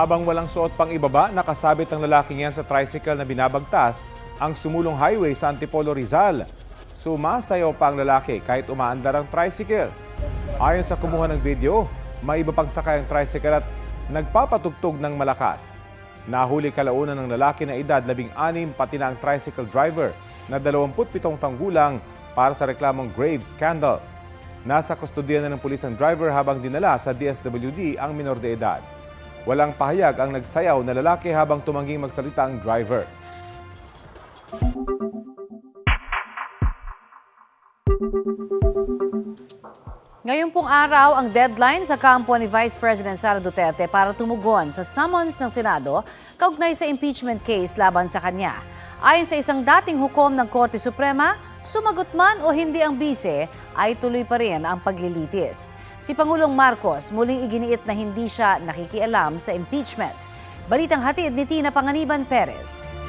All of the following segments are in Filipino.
Habang walang suot pang ibaba, nakasabit ang lalaking yan sa tricycle na binabagtas ang sumulong highway sa Antipolo Rizal. Sumasayaw pa ang lalaki kahit umaandar ang tricycle. Ayon sa kumuha ng video, may iba pang sakay ang tricycle at nagpapatugtog ng malakas. Nahuli kalaunan ng lalaki na edad 16 pati na ang tricycle driver na 27 tanggulang para sa reklamong grave scandal. Nasa kustodiya na ng pulis ang driver habang dinala sa DSWD ang minor de edad. Walang pahayag ang nagsayaw na lalaki habang tumangging magsalita ang driver. Ngayon pong araw ang deadline sa kampo ni Vice President Sara Duterte para tumugon sa summons ng Senado kaugnay sa impeachment case laban sa kanya. Ayon sa isang dating hukom ng Korte Suprema, sumagot man o hindi ang bise ay tuloy pa rin ang paglilitis. Si Pangulong Marcos muling iginiit na hindi siya nakikialam sa impeachment. Balitang hatid ni Tina Panganiban Perez.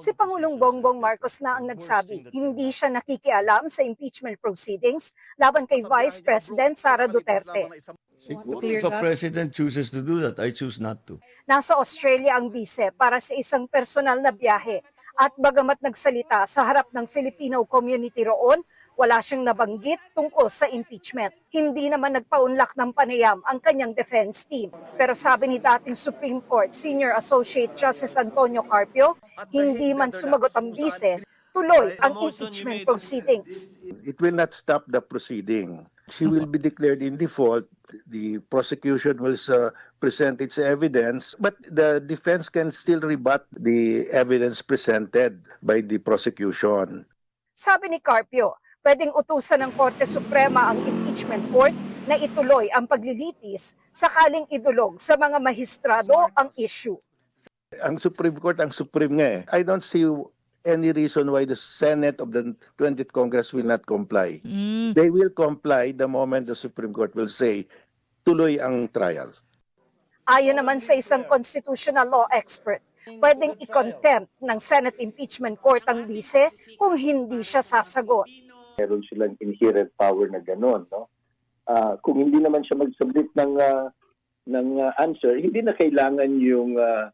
Si Pangulong Bongbong Marcos na ang nagsabi, hindi siya nakikialam sa impeachment proceedings laban kay Vice President Sara Duterte. Siguro if a president chooses to do that, I choose not to. Nasa Australia ang bise para sa isang personal na biyahe at bagamat nagsalita sa harap ng Filipino community roon, wala siyang nabanggit tungkol sa impeachment. Hindi naman nagpaunlak ng panayam ang kanyang defense team. Pero sabi ni dating Supreme Court Senior Associate Justice Antonio Carpio, hindi man sumagot ang bise, tuloy ang impeachment proceedings. it will not stop the proceeding. She will be declared in default. The prosecution will uh, present its evidence, but the defense can still rebut the evidence presented by the prosecution. Sabi ni Carpio, pwedeng utusan ng Korte Suprema ang impeachment court na ituloy ang paglilitis sakaling idulog sa mga mahistrado ang issue. Ang Supreme Court, ang Supreme nga eh. I don't see any reason why the Senate of the 20th Congress will not comply. They will comply the moment the Supreme Court will say, tuloy ang trial. Ayon naman sa isang constitutional law expert, pwedeng i-contempt ng Senate Impeachment Court ang bise kung hindi siya sasagot. Meron silang inherent power na gano'n, no? Ah, kung hindi naman siya mag-submit ng ah, ng ah, answer, hindi na kailangan yung ah,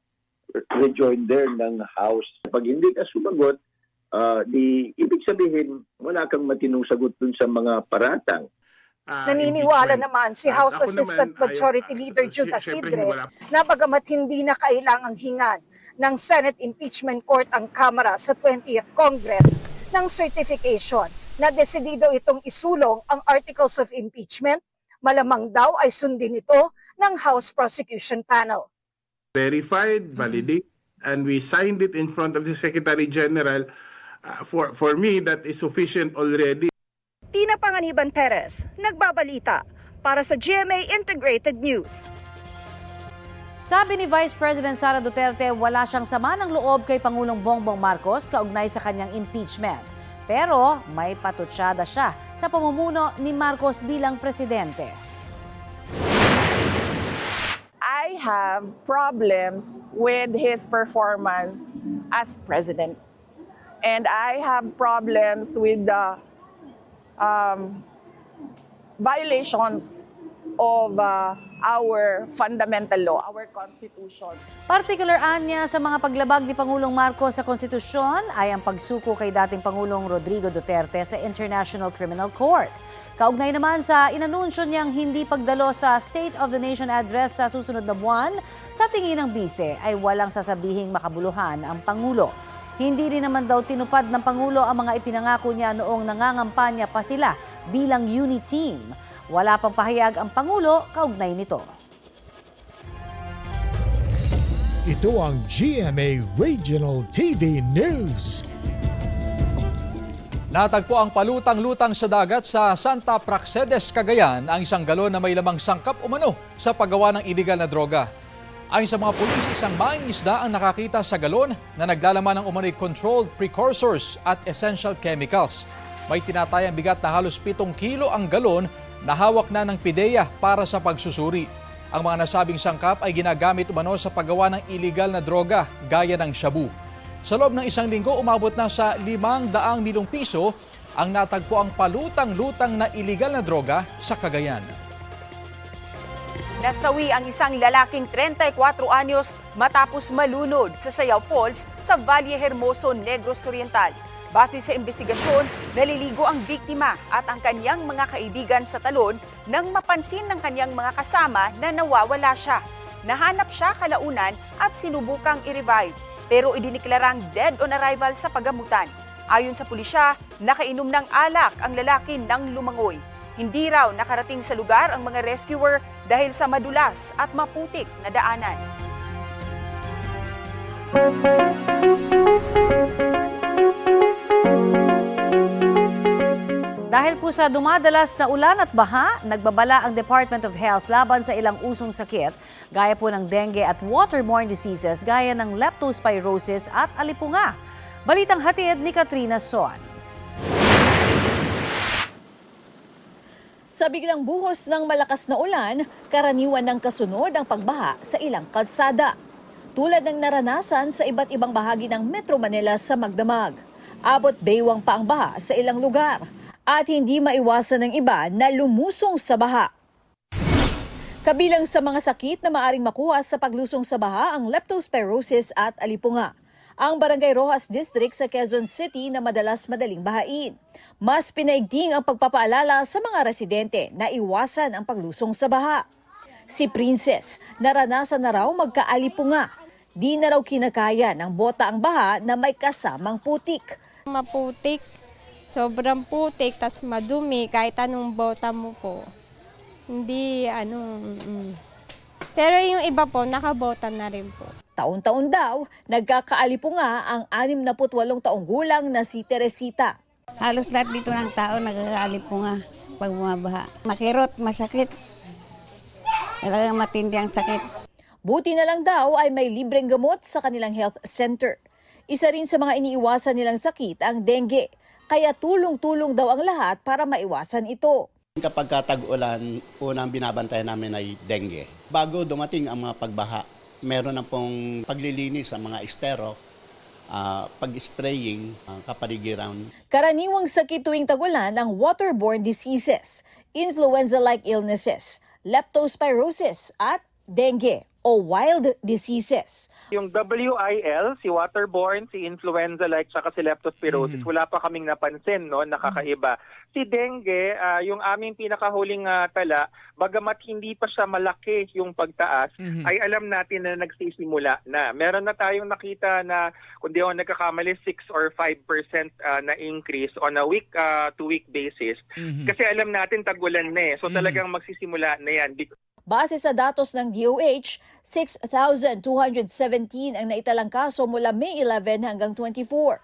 rejoinder ng House. Pag hindi ka sumagot, ah, di ibig sabihin wala kang matinong sagot dun sa mga paratang. ah, Naniniwala naman si House Assistant naman, Majority ay- Leader si- Jude Asidre na bagamat hindi na kailangang hingan ng Senate Impeachment Court ang Kamara sa 20th Congress ng certification na desidido itong isulong ang Articles of Impeachment, malamang daw ay sundin ito ng House Prosecution Panel. verified, validate, and we signed it in front of the Secretary General. Uh, for for me, that is sufficient already. Tina Panganiban Perez, nagbabalita para sa GMA Integrated News. Sabi ni Vice President Sara Duterte, wala siyang sama ng loob kay Pangulong Bongbong Marcos kaugnay sa kanyang impeachment. Pero may patutsyada siya sa pamumuno ni Marcos bilang presidente. I have problems with his performance as president. And I have problems with the um, violations of uh, our fundamental law, our constitution. Partikular anya sa mga paglabag ni Pangulong Marcos sa konstitusyon ay ang pagsuko kay dating Pangulong Rodrigo Duterte sa International Criminal Court. Kaugnay naman sa inanunsyo niyang hindi pagdalo sa State of the Nation address sa susunod na buwan, sa tingin ng bise ay walang sasabihing makabuluhan ang Pangulo. Hindi rin naman daw tinupad ng Pangulo ang mga ipinangako niya noong nangangampanya pa sila bilang unity team. Wala pang pahayag ang Pangulo kaugnay nito. Ito ang GMA Regional TV News. Natagpo ang palutang-lutang sa dagat sa Santa Praxedes, Cagayan ang isang galon na may lamang sangkap umano sa paggawa ng iligal na droga. Ayon sa mga pulis, isang maing isda ang nakakita sa galon na naglalaman ng umano'y controlled precursors at essential chemicals. May tinatayang bigat na halos 7 kilo ang galon na hawak na ng pideya para sa pagsusuri. Ang mga nasabing sangkap ay ginagamit umano sa paggawa ng iligal na droga gaya ng shabu. Sa loob ng isang linggo, umabot na sa 500 milyong piso ang natagpo ang palutang-lutang na iligal na droga sa Cagayan. Nasawi ang isang lalaking 34 anyos matapos malunod sa Sayaw Falls sa Valle Hermoso, Negros Oriental. Base sa investigasyon, naliligo ang biktima at ang kanyang mga kaibigan sa talon nang mapansin ng kanyang mga kasama na nawawala siya. Nahanap siya kalaunan at sinubukang i-revive pero idiniklarang dead on arrival sa pagamutan. Ayon sa pulisya, nakainom ng alak ang lalaki nang lumangoy. Hindi raw nakarating sa lugar ang mga rescuer dahil sa madulas at maputik na daanan. Dahil po sa dumadalas na ulan at baha, nagbabala ang Department of Health laban sa ilang usong sakit, gaya po ng dengue at waterborne diseases gaya ng leptospirosis at alipunga. Balitang hatid ni Katrina Son. Sa biglang buhos ng malakas na ulan, karaniwan ng kasunod ang pagbaha sa ilang kalsada. Tulad ng naranasan sa iba't ibang bahagi ng Metro Manila sa Magdamag. Abot baywang pa ang baha sa ilang lugar at hindi maiwasan ng iba na lumusong sa baha. Kabilang sa mga sakit na maaring makuha sa paglusong sa baha ang leptospirosis at alipunga. Ang Barangay Rojas District sa Quezon City na madalas madaling bahain. Mas pinaigting ang pagpapaalala sa mga residente na iwasan ang paglusong sa baha. Si Princess, naranasan na raw magkaalipunga. Di na raw kinakaya ng bota ang baha na may kasamang putik. Maputik, sobrang putik, tas madumi kahit anong bota mo po. Hindi, ano, mm. Pero yung iba po, nakabota na rin po. Taon-taon daw, nagkakaalipunga ang 68 taong gulang na si Teresita. Halos lahat dito ng tao nagkakalipunga pag bumabaha. Makirot, masakit. Talagang matindi ang sakit. Buti na lang daw ay may libreng gamot sa kanilang health center. Isa rin sa mga iniiwasan nilang sakit ang dengue. Kaya tulong-tulong daw ang lahat para maiwasan ito. Kapag tag-ulan, unang binabantayan namin ay dengue. Bago dumating ang mga pagbaha, meron na pong paglilinis sa mga estero, ah, pag-spraying, ang kapaligiran. Karaniwang sakit tuwing tagulan ang waterborne diseases, influenza-like illnesses, leptospirosis at dengue o wild diseases. Yung WIL, si waterborne, si influenza-like, saka si leptospirosis, wala pa kaming napansin, no, nakakaiba. Si dengue, ah, yung aming pinakahuling ah, tala, bagamat hindi pa siya malaki yung pagtaas, ay alam natin na nagsisimula na. Meron na tayong nakita na, kung di ako nagkakamali, 6 or 5% ah, na increase on a week ah, to week basis. Kasi alam natin tagulan na eh. So talagang magsisimula na yan. Base sa datos ng DOH, 6,217 ang naitalang kaso mula May 11 hanggang 24.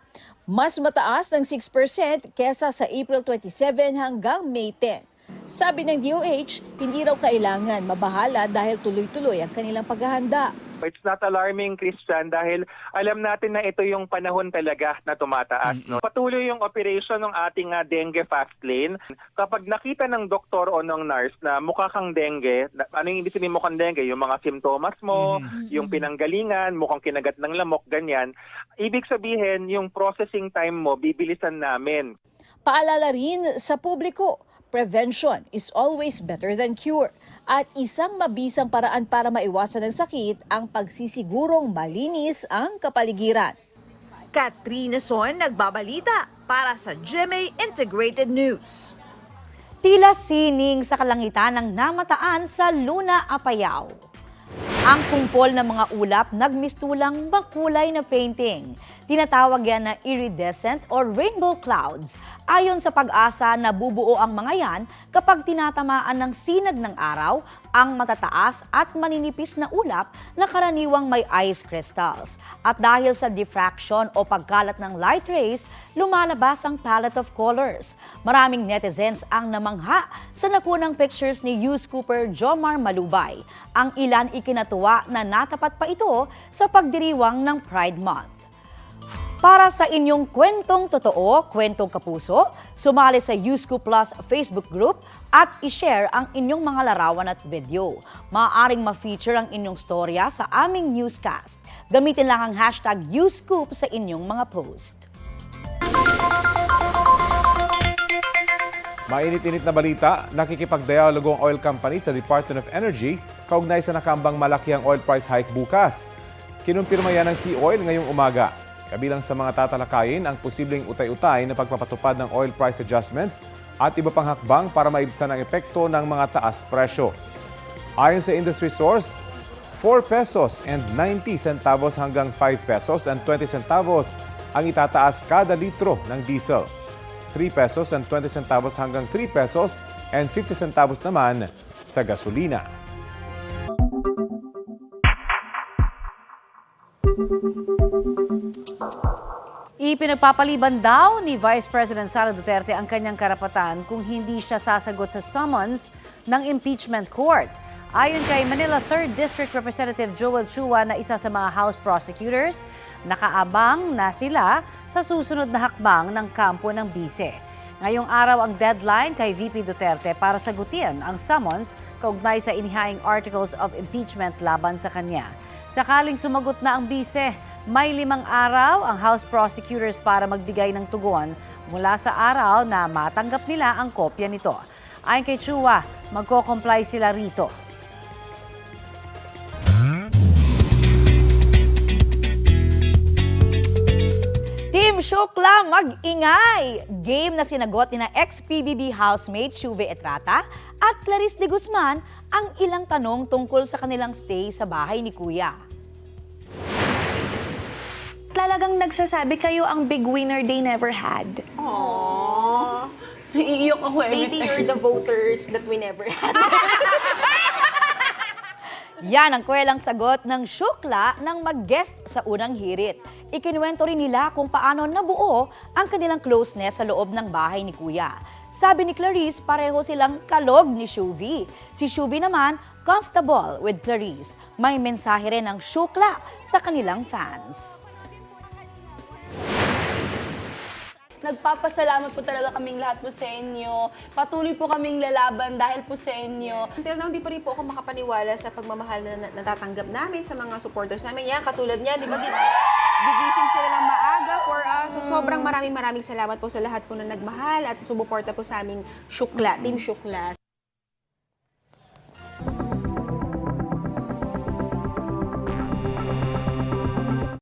Mas mataas ng 6% kesa sa April 27 hanggang May 10. Sabi ng DOH, hindi raw kailangan mabahala dahil tuloy-tuloy ang kanilang paghahanda. It's not alarming, Christian, dahil alam natin na ito yung panahon talaga na tumataas. No? Patuloy yung operation ng ating ah, dengue fast lane. Kapag nakita ng doktor o ng nurse na mukha kang dengue, na- ano yung ibig sabihin mukhang dengue? Yung mga simptomas mo, yung pinanggalingan, mukhang kinagat ng lamok, ganyan. Ibig sabihin, yung processing time mo, bibilisan namin. Paalala rin sa publiko, prevention is always better than cure. At isang mabisang paraan para maiwasan ng sakit ang pagsisigurong malinis ang kapaligiran. Katrina Son nagbabalita para sa GMA Integrated News. Tila sining sa kalangitan ng namataan sa Luna Apayao. Ang kumpol ng mga ulap nagmistulang makulay na painting. Tinatawag yan na iridescent or rainbow clouds. Ayon sa pag-asa, nabubuo ang mga yan kapag tinatamaan ng sinag ng araw ang matataas at maninipis na ulap na karaniwang may ice crystals. At dahil sa diffraction o pagkalat ng light rays, lumalabas ang palette of colors. Maraming netizens ang namangha sa nakunang pictures ni Hughes Cooper Jomar Malubay. Ang ilan ikinatuwa na natapat pa ito sa pagdiriwang ng Pride Month. Para sa inyong kwentong totoo, kwentong kapuso, sumali sa Usco Plus Facebook group at i-share ang inyong mga larawan at video. Maaaring ma-feature ang inyong storya sa aming newscast. Gamitin lang ang hashtag Uscoop sa inyong mga post. Mainit-init na balita, nakikipagdialogo ang oil company sa Department of Energy kaugnay sa nakambang malaki ang oil price hike bukas. Kinumpirma yan ng Sea Oil ngayong umaga. Kabilang sa mga tatalakayin ang posibleng utay-utay na pagpapatupad ng oil price adjustments at iba pang hakbang para maibsan ang epekto ng mga taas presyo. Ayon sa industry source, 4 pesos and 90 centavos hanggang 5 pesos and 20 centavos ang itataas kada litro ng diesel. 3 pesos and 20 centavos hanggang 3 pesos and 50 centavos naman sa gasolina. Ipinagpapaliban daw ni Vice President Sara Duterte ang kanyang karapatan kung hindi siya sasagot sa summons ng impeachment court. Ayon kay Manila 3rd District Representative Joel Chua na isa sa mga House prosecutors, nakaabang na sila sa susunod na hakbang ng kampo ng bise. Ngayong araw ang deadline kay VP Duterte para sagutin ang summons kaugnay sa inihaing articles of impeachment laban sa kanya. Sakaling sumagot na ang bise, may limang araw ang House prosecutors para magbigay ng tugon mula sa araw na matanggap nila ang kopya nito. Ayon kay Chua, magko-comply sila rito. Team Shukla, mag-ingay! Game na sinagot ni na ex-PBB housemate Shuve Etrata at Clarice de Guzman ang ilang tanong tungkol sa kanilang stay sa bahay ni Kuya. Talagang nagsasabi kayo ang big winner they never had. Aww. Iiyok ako every Maybe you're the voters that we never had. Yan ang kwelang sagot ng Shukla nang mag-guest sa unang hirit. Ikinuwento rin nila kung paano nabuo ang kanilang closeness sa loob ng bahay ni Kuya. Sabi ni Clarice, pareho silang kalog ni Shuvi. Si Shuvi naman, comfortable with Clarice. May mensahe rin ng Shukla sa kanilang fans. Nagpapasalamat po talaga kaming lahat po sa inyo. Patuloy po kaming lalaban dahil po sa inyo. Until now, hindi pa rin po ako makapaniwala sa pagmamahal na na- natatanggap namin sa mga supporters namin. Yan, katulad niya, di ba? gi- Gigising sila ng maaga for us. So, sobrang maraming maraming salamat po sa lahat po na nagmahal at sumuporta po sa aming Shukla, Team Shukla.